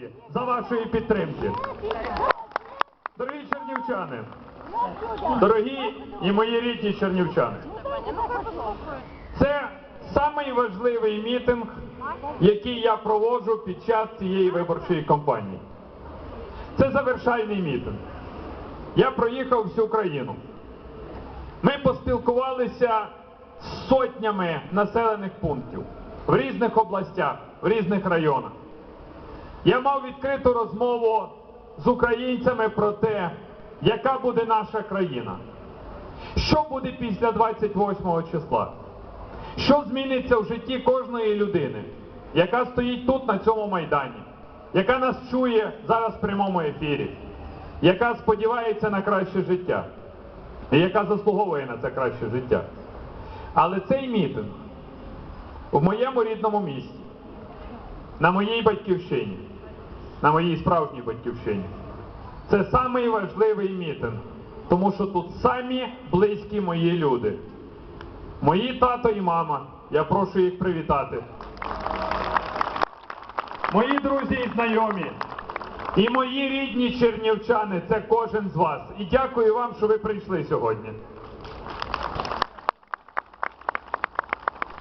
області за вашої підтримки. Дорогі чернівчани, дорогі і мої рідні чернівчани, це самий важливий мітинг, який я проводжу під час цієї виборчої кампанії. Це завершальний мітинг. Я проїхав всю країну. Ми поспілкувалися з сотнями населених пунктів в різних областях, в різних районах. Я мав відкриту розмову з українцями про те, яка буде наша країна, що буде після 28 числа, що зміниться в житті кожної людини, яка стоїть тут на цьому майдані, яка нас чує зараз в прямому ефірі, яка сподівається на краще життя? І яка заслуговує на це краще життя. Але цей мітинг в моєму рідному місті, на моїй батьківщині, на моїй справжній батьківщині, це самий важливий мітинг, тому що тут самі близькі мої люди. Мої тато і мама, я прошу їх привітати. Мої друзі і знайомі, і мої рідні чернівчани, це кожен з вас. І дякую вам, що ви прийшли сьогодні.